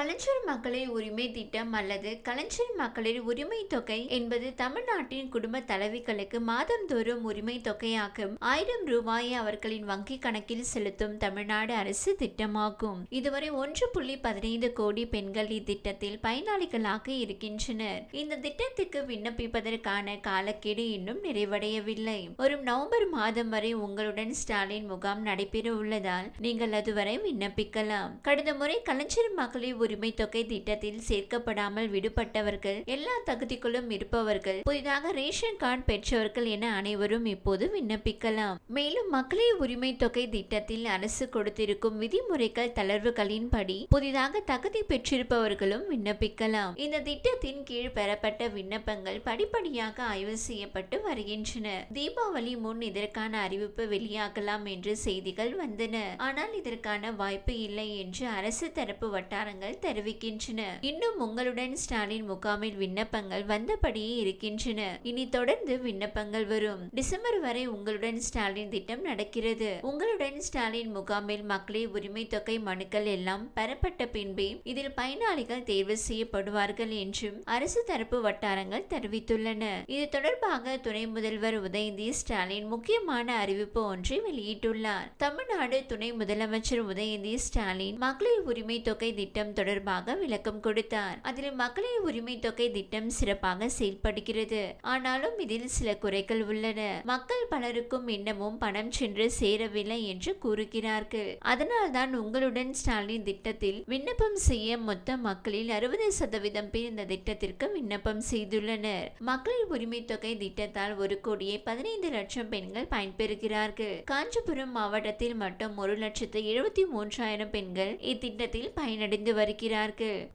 கலைஞர் மகளிர் உரிமை திட்டம் அல்லது கலைஞர் மகளிர் உரிமை தொகை என்பது தமிழ்நாட்டின் குடும்ப தலைவிகளுக்கு மாதந்தோறும் உரிமை தொகையாகும் ஆயிரம் ரூபாயை அவர்களின் வங்கி கணக்கில் செலுத்தும் தமிழ்நாடு அரசு திட்டமாகும். இதுவரை ஒன்று புள்ளி பதினைந்து கோடி பெண்கள் இத்திட்டத்தில் பயனாளிகளாக இருக்கின்றனர். இந்த திட்டத்துக்கு விண்ணப்பிப்பதற்கான காலக்கெடு இன்னும் நிறைவடையவில்லை. வரும் நவம்பர் மாதம் வரை உங்களுடன் ஸ்டாலின் முகாம் நடைபெற உள்ளதால் நீங்கள் அதுவரை விண்ணப்பிக்கலாம். கடந்த முறை கலைஞர் மகளிர் உரிமை தொகை திட்டத்தில் சேர்க்கப்படாமல் விடுபட்டவர்கள் எல்லா தகுதிக்குள்ளும் இருப்பவர்கள் புதிதாக ரேஷன் கார்டு பெற்றவர்கள் என அனைவரும் இப்போது விண்ணப்பிக்கலாம். மேலும் மகளிர் உரிமை தொகை திட்டத்தில் அரசு கொடுத்திருக்கும் விதிமுறைகள் தளர்வுகளின்படி புதிதாக தகுதி பெற்றிருப்பவர்களும் விண்ணப்பிக்கலாம். இந்த திட்டத்தின் கீழ் பெறப்பட்ட விண்ணப்பங்கள் படிப்படியாக ஆய்வு செய்யப்பட்டு வருகின்றன. தீபாவளி முன் இதற்கான அறிவிப்பு வெளியாகலாம் என்று செய்திகள் வந்தன. ஆனால் இதற்கான வாய்ப்பு இல்லை என்று அரசு தரப்பு வட்டாரங்கள் தெரிவிக்கின்றன. இன்னும் உங்களுடன் ஸ்டாலின் முகாமில் விண்ணப்பங்கள் வந்தபடியே இருக்கின்றன. இனி தொடர்ந்து விண்ணப்பங்கள் வரும். டிசம்பர் வரை உங்களுடன் ஸ்டாலின் திட்டம் நடக்கிறது. உங்களுடன் ஸ்டாலின் முகாமில் மக்களின் உரிமை தொகை மனுக்கள் எல்லாம் பெறப்பட்ட பின்பே இதில் பயனாளிகள் தேர்வு செய்யப்படுவார்கள் என்றும் அரசு தரப்பு வட்டாரங்கள் தெரிவித்துள்ளன. இது தொடர்பாக துணை முதல்வர் உதயநிதி ஸ்டாலின் முக்கியமான அறிவிப்பு ஒன்றை வெளியிட்டுள்ளார். தமிழ்நாடு துணை முதலமைச்சர் உதயநிதி ஸ்டாலின் மகளிர் உரிமை தொகை திட்டம் தொடர்பாக விளக்கம் கொடுத்தார். அதில் மகளிர் உரிமை தொகை திட்டம் சிறப்பாக செயல்படுகிறது. ஆனாலும் இதில் சில குறைகள் உள்ளன. மக்கள் பலருக்கும் இன்னமும் பணம் சென்று சேரவில்லை என்று கூறுகிறார்கள். அதனால்தான் உங்களுடன் ஸ்டாலின் திட்டத்தில் விண்ணப்பம் செய்ய மொத்த மக்களில் அறுபது சதவீதம் பேர் இந்த திட்டத்திற்கு விண்ணப்பம் செய்துள்ளனர். மகளிர் உரிமை தொகை திட்டத்தால் ஒரு கோடியே பதினைந்து லட்சம் பெண்கள் பயன்பெறுகிறார்கள். காஞ்சிபுரம் மாவட்டத்தில் மட்டும் ஒரு லட்சத்து எழுபத்தி மூன்றாயிரம் பெண்கள் இத்திட்டத்தில் பயனடைந்து வருகிறார்கள்.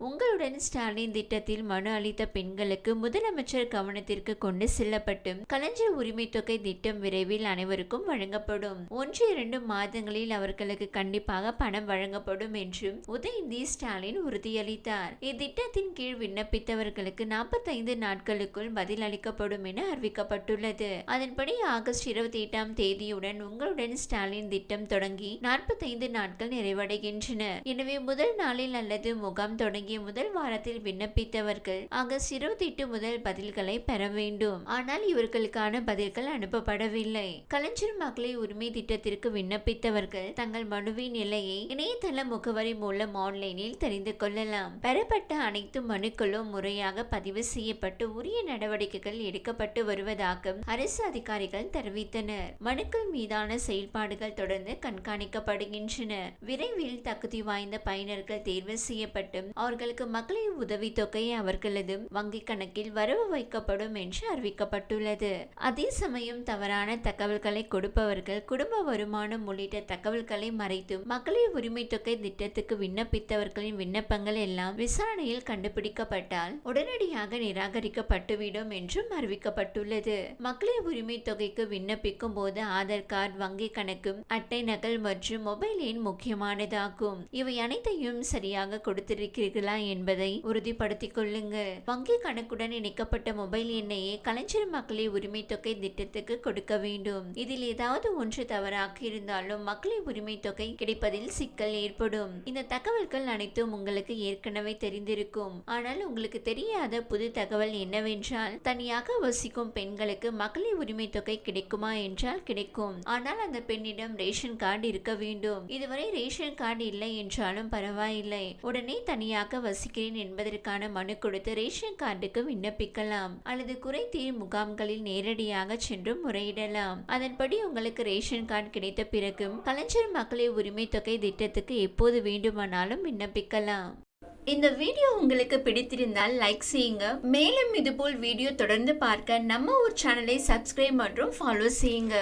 உங்களுடன் ஸ்டாலின் திட்டத்தில் மனு அளித்த பெண்களுக்கு முதலமைச்சர் கவனத்திற்கு கொண்டு செல்லப்பட்டும் கலைஞர் உரிமை தொகை திட்டம் விரைவில் அனைவருக்கும் வழங்கப்படும். ஒன்று இரண்டு மாதங்களில் அவர்களுக்கு கண்டிப்பாக பணம் வழங்கப்படும் என்றும் உதயநிதி ஸ்டாலின் உறுதியளித்தார். இத்திட்டத்தின் கீழ் விண்ணப்பித்தவர்களுக்கு நாற்பத்தைந்து நாட்களுக்குள் பதில் அளிக்கப்படும் என அறிவிக்கப்பட்டுள்ளது. அதன்படி ஆகஸ்ட் இருபத்தி எட்டாம் தேதியுடன் உங்களுடன் ஸ்டாலின் திட்டம் தொடங்கி நாற்பத்தைந்து நாட்கள் நிறைவடைகின்றன. எனவே முதல் நாளில் அல்லது முகாம் தொடங்கிய முதல் வாரத்தில் விண்ணப்பித்தவர்கள் ஆகஸ்ட் இருபத்தி எட்டு முதல் பதில்களை பெற வேண்டும். ஆனால் இவர்களுக்கான பதில்கள் அனுப்பப்படவில்லை. கலைஞர் மகளிர் உரிமை திட்டத்திற்கு விண்ணப்பித்தவர்கள் தங்கள் மனுவின் நிலையை இணையதள முகவரி மூலம் ஆன்லைனில் தெரிந்து கொள்ளலாம். பெறப்பட்ட அனைத்து மனுக்களும் முறையாக பதிவு செய்யப்பட்டு உரிய நடவடிக்கைகள் எடுக்கப்பட்டு வருவதாக அரசு அதிகாரிகள் தெரிவித்தனர். மனுக்கள் மீதான செயல்பாடுகள் தொடர்ந்து கண்காணிக்கப்படுகின்றன. விரைவில் தகுதி வாய்ந்த பயனர்கள் தேர்வு செய்ய செய்யப்பட்டு அவர்களுக்கு மகளிர் உதவித்தொகை அவர்களது வங்கி கணக்கில் வரவு வைக்கப்படும் என்று அறிவிக்கப்பட்டுள்ளது. அதே சமயம் தவறான தகவல்களை கொடுப்பவர்கள் குடும்ப வருமானம் உள்ளிட்ட தகவல்களை மறைத்தும் மகளிர் உரிமை தொகை திட்டத்துக்கு விண்ணப்பித்தவர்களின் விண்ணப்பங்கள் எல்லாம் விசாரணையில் கண்டுபிடிக்கப்பட்டால் உடனடியாக நிராகரிக்கப்பட்டுவிடும் என்றும் அறிவிக்கப்பட்டுள்ளது. மகளிர் உரிமை தொகைக்கு விண்ணப்பிக்கும் போது ஆதார் கார்டு வங்கி கணக்கு அட்டை நகல் மற்றும் மொபைல் எண் முக்கியமானதாகும். இவை அனைத்தையும் சரியாக கொடுத்திருக்கிறீர்களா என்பதை உறுதிப்படுத்திக் கொள்ளுங்க வங்கி கணக்குடன் இணைக்கப்பட்ட மொபைல் எண்ணையே கலைஞர் மகளிர் உரிமை தொகை திட்டத்துக்கு கொடுக்க வேண்டும். இதில் ஏதாவது ஒன்று தவறாக இருந்தாலும் மகளிர் உரிமை தொகை கிடைப்பதில் சிக்கல் ஏற்படும். இந்த தகவல்கள் அனைத்தும் உங்களுக்கு ஏற்கனவே தெரிந்திருக்கும். ஆனால் உங்களுக்கு தெரியாத புது தகவல் என்னவென்றால் தனியாக வசிக்கும் பெண்களுக்கு மகளிர் உரிமை தொகை கிடைக்குமா என்றால் கிடைக்கும். ஆனால் அந்த பெண்ணிடம் ரேஷன் கார்டு இருக்க வேண்டும். இதுவரை ரேஷன் கார்டு இல்லை என்றாலும் பரவாயில்லை. உடனே தனியாக வசிக்கிறேன் என்பதற்கான மனு கொடுத்து ரேஷன் கார்டுக்கு விண்ணப்பிக்கலாம். அல்லது குறைதீர் முகாம்களில் நேரடியாக சென்று முறையிடலாம். அதன்படி உங்களுக்கு ரேஷன் கார்டு கிடைத்த பிறகும் கலைஞர் மகளிர் உரிமை தொகை திட்டத்துக்கு எப்போது வேண்டுமானாலும் விண்ணப்பிக்கலாம். இந்த வீடியோ உங்களுக்கு பிடித்திருந்தால் லைக் செய்யுங்க. மேலும் இதுபோல் வீடியோ தொடர்ந்து பார்க்க நம்ம ஒரு சேனலை சப்ஸ்கிரைப் மற்றும் ஃபாலோ செய்யுங்க.